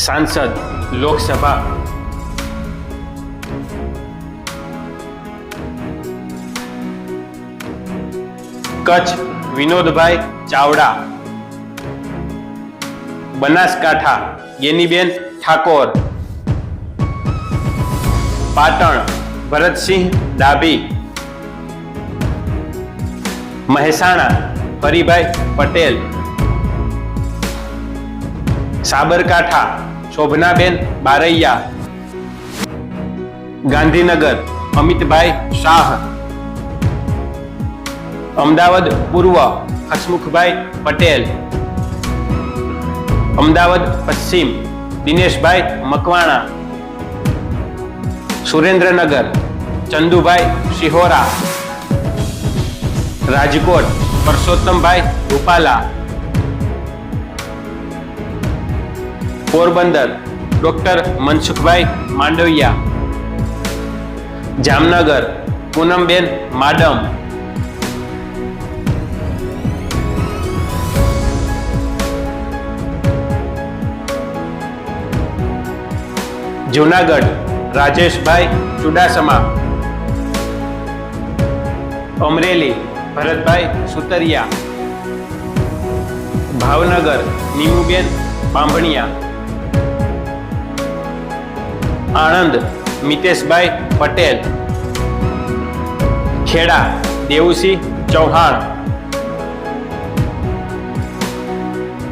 સાંસદ લોકસભા કચ્છ વિનોદભાઈ ચાવડા બનાસકાંઠા ગેનીબેન ઠાકોર પાટણ ભરતસિંહ ડાબી મહેસાણા હરિભાઈ પટેલ સાબરકાંઠા શોભનાબેન બારૈયા ગાંધીનગર અમિતભાઈ શાહ અમદાવાદ પૂર્વ હસમુખભાઈ પટેલ અમદાવાદ પશ્ચિમ દિનેશભાઈ મકવાણા સુરેન્દ્રનગર ચંદુભાઈ શિહોરા રાજકોટ પરસોત્તમભાઈ રૂપાલા પોરબંદર ડોક્ટર મનસુખભાઈ માંડવિયા જામનગર પૂનમબેન માડમ જુનાગઢ રાજેશભાઈ ચુડાસમા અમરેલી ભરતભાઈ સુતરિયા ભાવનગર નીમુબેન બાંભણિયા આણંદ મિતેશભાઈ પટેલ ખેડા દેવુસિંહ ચૌહાણ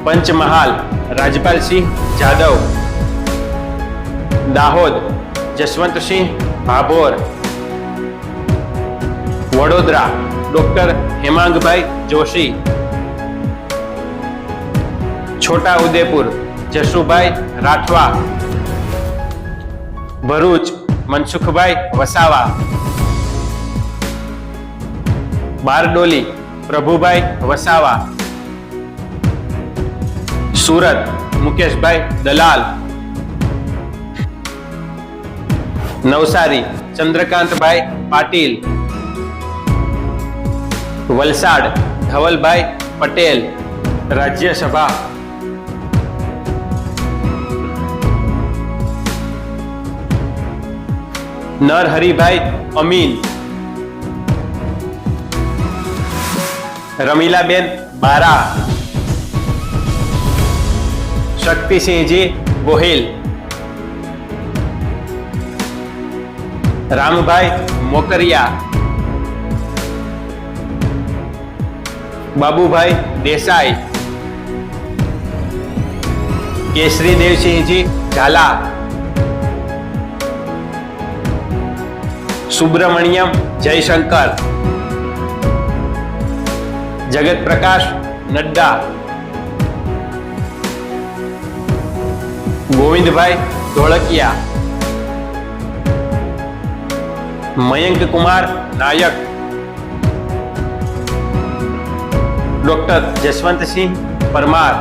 પંચમહાલ રાજપાલસિંહ જાદવ દાહોદ જસવંતસિંહ ભાભોર વડોદરા ડોક્ટર હેમાંગભાઈ જોશી છોટા ઉદેપુર જશુભાઈ રાઠવા ભરૂચ મનસુખભાઈ વસાવા બારડોલી પ્રભુભાઈ વસાવા સુરત મુકેશભાઈ દલાલ નવસારી ચંદ્રકાંતભાઈ પાટીલ વલસાડ ધવલભાઈ પટેલ રાજ્યસભા નરહરિભાઈ અમીન રમીલાબેન બારા શક્તિસિંહજી ગોહિલ રામભાઈ મોકરિયા બાબુભાઈ દેસાઈ કેસરી દેવસિંહજી ઝાલા સુબ્રમણ્યમ જયશંકર જગત પ્રકાશ નડ્ડા ગોવિંદભાઈ ધોળકિયા મયંક કુમાર નાયક ડોક્ટર જસવંતસિંહ પરમાર